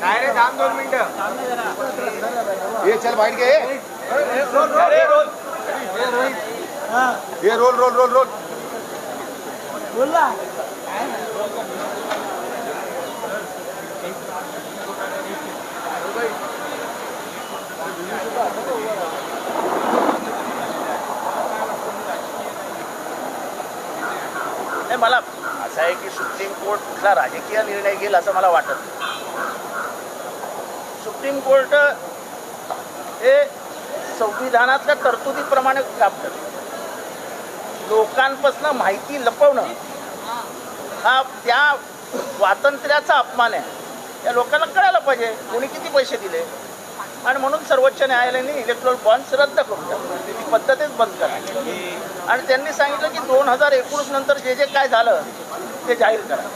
काय रे थांब दोन मिनिटं. ये चल बाहेर घे अरे रोल. ये रोल रोल रोल रोल. नाही मला असं आहे की सुप्रीम कोर्ट कुठला राजकीय निर्णय घेईल असं मला वाटत नाही. सुप्रीम कोर्ट हे संविधानातल्या तरतुदीप्रमाणे काम करतं लोकांपासून माहिती लपवणं हा त्या स्वातंत्र्याचा अपमान आहे. त्या लोकांना कळायला पाहिजे कोणी किती पैसे दिले. आणि म्हणून सर्वोच्च न्यायालयाने इलेक्ट्रॉनिक बॉन्ड्स रद्द करून टाकले. ती पद्धतच बंद करा. आणि त्यांनी सांगितलं की दोन हजार एकोणीस नंतर जे जे काय झालं ते जाहीर करा.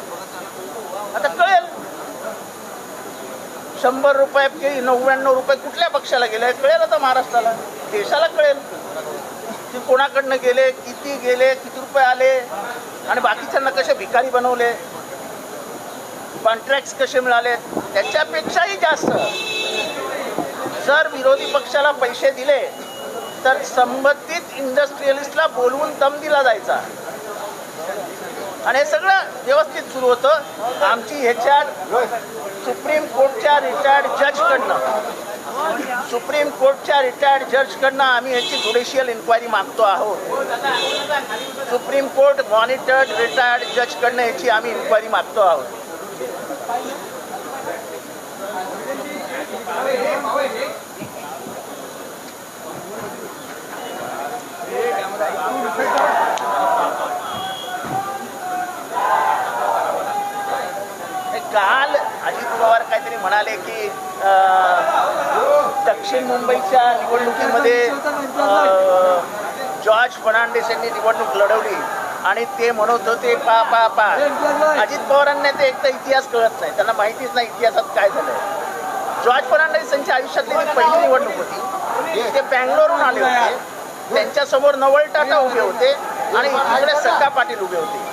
आता कळेल शंभर रुपये की नव्याण्णव रुपये कुठल्या पक्षाला गेले कळेल आता महाराष्ट्राला. देशाला कळेल. की कोणाकडनं गेले किती गेले किती रुपये आले आणि बाकीच्यांना कसे भिकारी बनवले? कॉन्ट्रॅक्ट कसे मिळाले? त्याच्यापेक्षाही जास्त. जर विरोधी पक्षाला पैसे दिले तर संबंधित इंडस्ट्रियलिस्टला बोलवून दम दिला जायचा. आणि हे सगळं व्यवस्थित सुरू होतं. आमची ह्याच्यात सुप्रीम कोर्टच्या रिटायर्ड जजकडनं सुप्रीम कोर्टच्या रिटायर्ड जजकडनं आम्ही ह्याची ज्युडिशियल इन्क्वायरी मागतो आहोत. सुप्रीम कोर्ट मॉनिटर्ड रिटायर्ड जजकडनं ह्याची आम्ही इन्क्वायरी मागतो आहोत. हे काल अजित पवार काहीतरी म्हणाले की दक्षिण मुंबईच्या निवडणुकीमध्ये जॉर्ज फर्नांडिस यांनी निवडणूक लढवली आणि ते म्हणत होते पा पा पा. अजित पवारांना ते एक तर इतिहास कळत नाही त्यांना माहितीच नाही इतिहासात काय झालं जॉर्ज फर्नांडिस यांच्या आयुष्यातली ती पहिली निवडणूक होती ते बँगलोरहून आले होते. त्यांच्यासमोर नवल टाटा उभे होते आणि इकडे सत्ता पाटील उभे होते.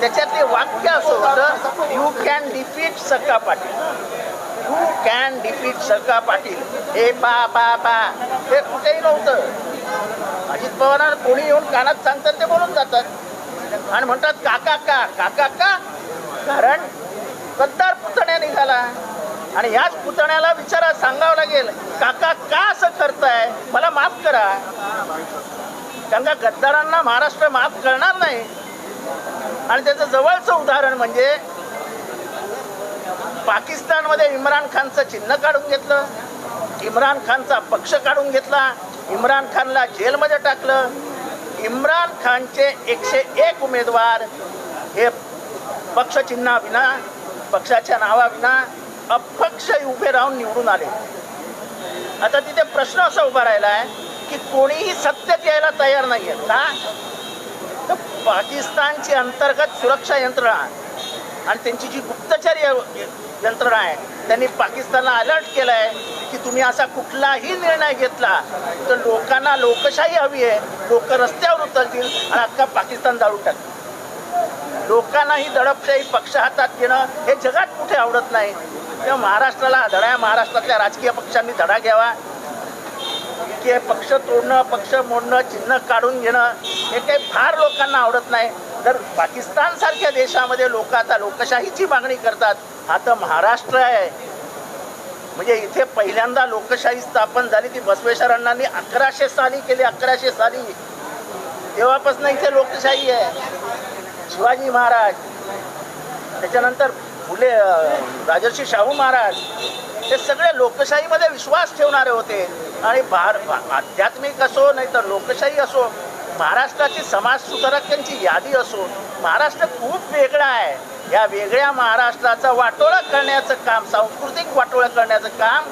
त्याच्यातले वाक्य असं होतं यू कॅन डिफीट सका पाटील. यू कॅन डिफीट सका पाटील. हे पा पा पा हे कुठेही नव्हतं. अजित पवारांना कोणी येऊन कानात सांगतात ते बोलून जातात. आणि म्हणतात काका का काका का? कारण गद्दार पुतण्या निघाला. आणि ह्याच पुतण्याला विचारा सांगावं लागेल काका का असं करताय? मला माफ करा. कारण का गद्दारांना महाराष्ट्र माफ करणार नाही? आणि त्याचं जवळचं उदाहरण म्हणजे पाकिस्तानमध्ये इम्रान खानचं चिन्ह काढून घेतलं इम्रान खानचा पक्ष काढून घेतला इम्रान खानला जेलमध्ये टाकलं इम्रान खानचे एकशे एक उमेदवार हे पक्षचिन्हाविना पक्षाच्या नावाविना अपक्ष उभे राहून निवडून आले. आता तिथे प्रश्न असा उभा राहिला आहे की कोणीही सत्य द्यायला तयार नाही आहे का? तर पाकिस्तानची अंतर्गत सुरक्षा यंत्रणा आणि त्यांची जी गुप्तचर यंत्रणा आहे त्यांनी पाकिस्तानला अलर्ट केलं आहे की तुम्ही असा कुठलाही निर्णय घेतला तर लोकांना लोकशाही हवी आहे लोक रस्त्यावर उतरतील आणि अख्खा पाकिस्तान जाळून टाकतील लोकांना ही दडपशाही पक्ष हातात घेणं हे जगात कुठे आवडत नाही. तेव्हा महाराष्ट्राला धडा महाराष्ट्रातल्या राजकीय पक्षांनी धडा घ्यावा की हे पक्ष तोडणं पक्ष मोडणं चिन्ह काढून घेणं हे काही फार लोकांना आवडत नाही. तर पाकिस्तानसारख्या देशामध्ये लोक आता लोकशाहीची मागणी करतात. हा तर महाराष्ट्र आहे. म्हणजे इथे पहिल्यांदा लोकशाही स्थापन झाली ती बसवेश्वरांनी अकराशे साली केली अकराशे साली. तेव्हापासून इथे लोकशाही आहे. शिवाजी महाराज. त्याच्यानंतर फुले राजर्षी शाहू महाराज. ते सगळे लोकशाहीमध्ये विश्वास ठेवणारे होते. आणि भार आध्यात्मिक असो नाही तर लोकशाही असो महाराष्ट्राची समाज सुधारकांची यादी असो महाराष्ट्र खूप वेगळा आहे. या वेगळ्या महाराष्ट्राचा वाटोळा करण्याचं काम सांस्कृतिक वाटोळा करण्याचं काम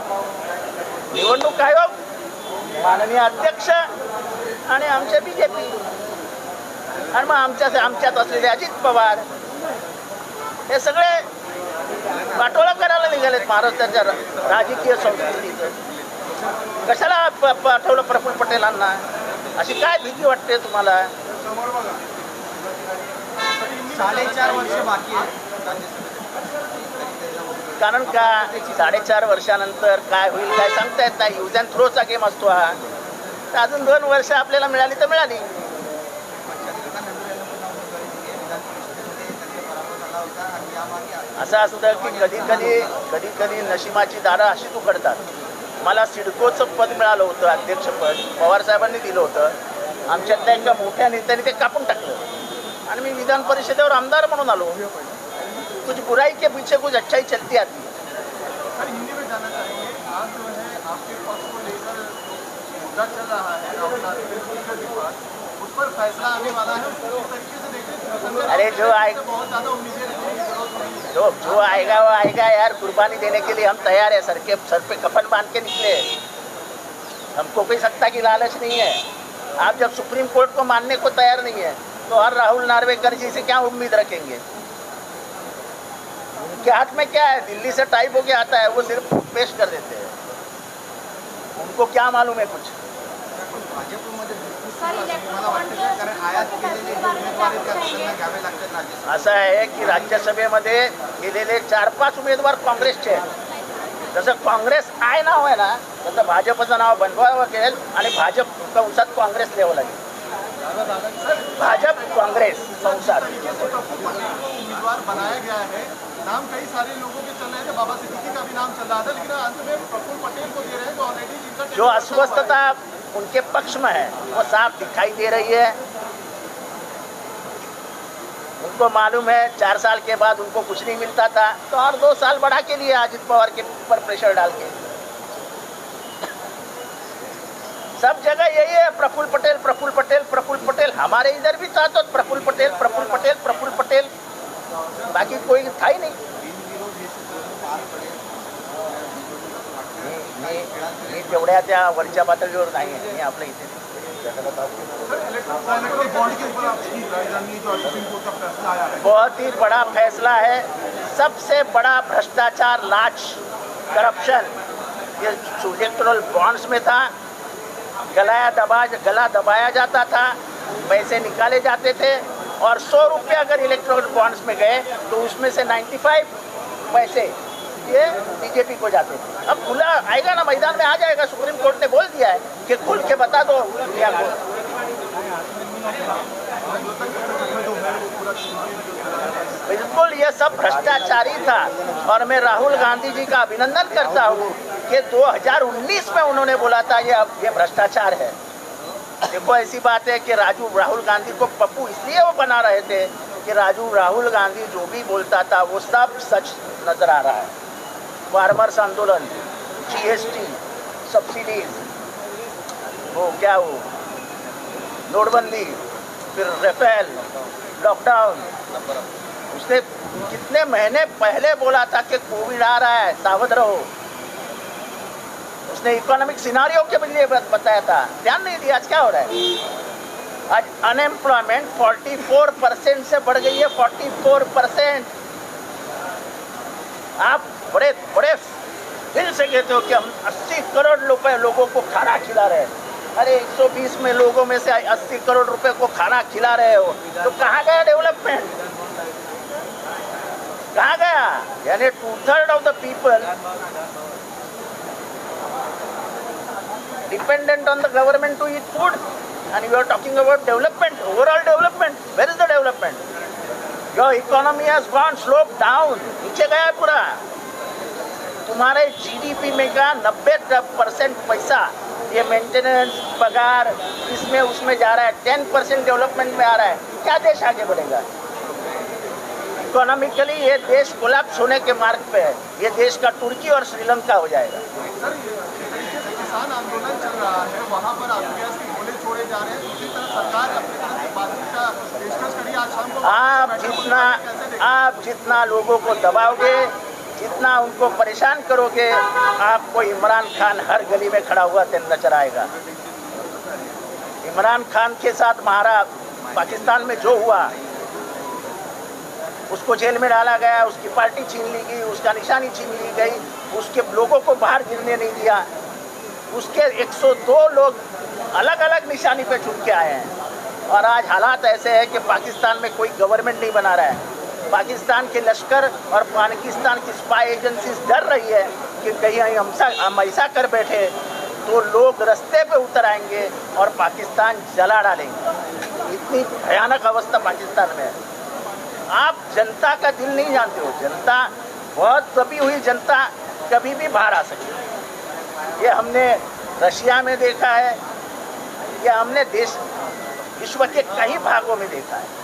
निवडणूक आयोग माननीय अध्यक्ष आणि आमच्या बी जे पी आणि मग आमच्या आमच्यात असलेले अजित पवार. हे सगळे वाटोळा करायला निघालेत महाराष्ट्राच्या राजकीय संस्कृतीचं. कशाला पाठवलं प्रफुल्ल पटेलांना अशी काय भीती वाटते तुम्हाला? साडेचार वर्ष बाकी कारण का? साडेचार वर्षानंतर काय होईल काय सांगता येत नाही. यूज अँड थ्रोचा गेम असतो हा. तर अजून दोन वर्ष आपल्याला मिळाली तर मिळाली. असं असतं की कधी कधी कधी कधी नशिमाची दारं अशीच उघडतात मला सिडकोचं पद मिळालं होतं अध्यक्षपद. पवार साहेबांनी दिलं होतं. आमच्यातल्या एका मोठ्या नेत्याने ते कापून टाकलं. आणि मी विधान परिषदेवर आमदार म्हणून आलो. कुछ बुराई के पीछे कुछ अच्छाई चलती आती. हैं अरे जो आए जो जो आएगा, वो आएगा यार। कुर्बानी देने के लिए हम तैयार है। सर के, सर पे कफन बाँध के निकले। हमको कोई सत्ता की लालच नहीं है। आप जब सुप्रीम कोर्ट को मानने को तैयार नहीं है तो हर राहुल नार्वेकर जी से क्या उम्मीद रखेंगे? उनके हाथ में क्या है? दिल्ली से टाइप होके आता है, वो सिर्फ़ पेश कर देते हैं। उनको क्या मालूम है कुछ? असं आहे की राज्यसभेमध्ये गेलेले चार पाच उमेदवार काँग्रेसचे आहेत. जसं काँग्रेस आय नाव आहे ना तसं भाजपचं नाव बनवावं लागेल आणि भाजप कंसात काँग्रेस लिहावं लागेल भाजप काँग्रेस उम्मीदवार बनाया गया है. नाम कई सारे लोगों के चल रहे थे बाबा सिद्दीकी का भी नाम चल रहा था लेकिन अंत में प्रफुल्ल पटेल को दे रहे हैं तो ऑलरेडी जिनका जो अस्वस्थता उनके पक्ष में है। वो साफ़ दिखाई दे रही है। उनको मालूम है, चार साल के बाद उनको कुछ नहीं मिलता था। तो और दो साल बढ़ा के लिए अजित पवार के ऊपर प्रेशर डाल के। सब जगह यही है, प्रफुल्ल पटेल प्रफुल्ल पटेल प्रफुल्ल पटेल। हमारे इधर भी था तो प्रफुल्ल पटेल प्रफुल्ल पटेल प्रफुल्ल पटेल। बाकी कोई था ही नहीं। मी तेवढ्या त्या वरच्या पातळीवर नाही आहे, मी आपल्या इथे. इलेक्ट्रॉनिक है बहुत ही बड़ा फैसला है, सबसे बड़ा भ्रष्टाचार लाच करप्शन। ये इलेक्ट्रल बॉन्ड्स में था, गलाया दबा, गला दबाया जाता था, पैसे निकाले जाते थे, और सौ रुपये अगर इलेक्ट्रल बॉन्ड्स में गए तो उसमें से 95 पैसे ये बीजेपी को जाते थे। अब खुला आएगा ना मैदान में आ जाएगा, सुप्रीम कोर्ट ने बोल दिया है कि खुल के बता दो दुनिया को बिल्कुल, ये सब भ्रष्टाचारी था। और मैं राहुल गांधी जी का अभिनंदन करता हूँ कि 2019 में उन्होंने बोला था, ये अब, ये भ्रष्टाचार है। देखो, ऐसी बात है कि राजू, राहुल गांधी को पप्पू इसलिए वो बना रहे थे कि राजू, राहुल गांधी जो भी बोलता था, वो सब सच नज़र आ रहा है। फार्मर्स आंदोलन जीएसटी सब्सिडीज वो क्या वो? नोटबंदी, फिर रेफेल लॉकडाउन उसने कितने महीने पहले बोला था कि कोविड आ रहा है, सावध रहो। उसने इकोनॉमिक सिनारियो के लिए बताया था। ध्यान नहीं दिया, आज क्या हो रहा है? आज अनएम्प्लॉयमेंट 44 परसेंट से बढ़ गई है 44 परसेंट आप बड़े बड़े फिर से कहते हो कि हम 80 करोड़ रुपए लोगों को खाना खिला रहे हैं। अरे 120 में लोगों में से 80 करोड़ रुपए को खाना खिला रहे हो। तो कहाँ गया डेवलपमेंट? कहाँ गया? यानी two third of the people dependent on the government to eat food and you are talking about development overall development where is the development your economy has gone slope down नीचे गया पूरा। तुम्हारे GDP में का 90 percent पैसा ये maintenance पगार इसमें उसमें जा रहा है 10 परसेंट डेवलपमेंट में आ रहा है। क्या देश आगे बढ़ेगा? इकोनॉमिकली ये देश कोलैप्स होने के मार्ग पे है। ये देश का तुर्की और श्रीलंका हो जाएगा। सर किसान आंदोलन चल रहा है वहाँ पर छोड़े जा रहे हैं। दूसरी तरफ़ सरकार अपनी तरफ़ से बातचीत का पेशकश आज शाम को आप जितना? आप जितना लोगों को दबाओगे जितना उनको परेशान करोगे, आपको इमरान खान हर गली में खड़ा हुआ नज़र आएगा। इमरान खान के साथ महारा पाकिस्तान में जो हुआ, उसको जेल में डाला गया, उसकी पार्टी छीन ली गई, उसका निशानी छीन ली गई, उसके लोगों को बाहर गिरने नहीं दिया। उसके 102 लोग अलग अलग निशानी पे छूट के आए हैं। और आज हालात ऐसे हैं कि पाकिस्तान में कोई गवर्नमेंट नहीं बना रहा है। पाकिस्तान के लश्कर और पाकिस्तान की स्पाई एजेंसीज डर रही है कि कहीं हम हम ऐसा कर बैठे तो लोग रस्ते पे उतर आएँगे और पाकिस्तान जला डालेंगे। इतनी भयानक अवस्था पाकिस्तान में है। आप जनता का दिल नहीं जानते हो। जनता बहुत दबी हुई, जनता कभी भी बाहर आ सकती ये हमने रशिया में देखा है, ये हमने देश, विश्व के कई भागों में देखा है।